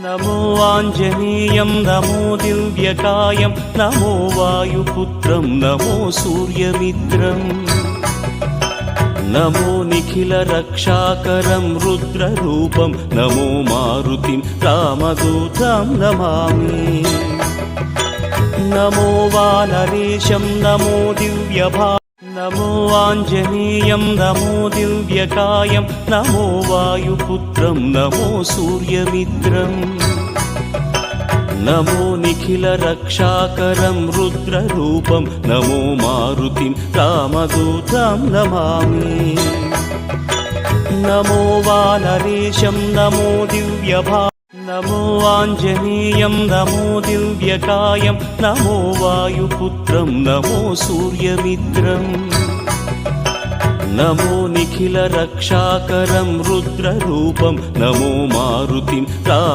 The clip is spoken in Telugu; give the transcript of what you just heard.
నమో ఆంజనేయం నమో దివ్యకాయం నమో వాయుపుత్రం నమో సూర్యమిత్రం. నమో నిఖిల రక్షాకరం రుద్రరూపం నమో మారుతిం రామదూతం నమామి. నమో వానరేశం నమో దివ్యభా నమో ఆంజనేయం నమో దివ్యకాయం నమో వాయుపుత్రం నమో సూర్యమిత్రం. నమో నిఖిల రక్షాకరం రుద్రరూపం నమో మారుతిం రామదూతం నమామి. నమో వానరేశం నమో దివ్యభా నమో ఆంజనేయం నమో దివ్యకాయం నమో వాయుపుత్రం నమో సూర్యమిత్రం. నమో నిఖిల రక్షాకరం రుద్రరూపం నమో మారుతిం రా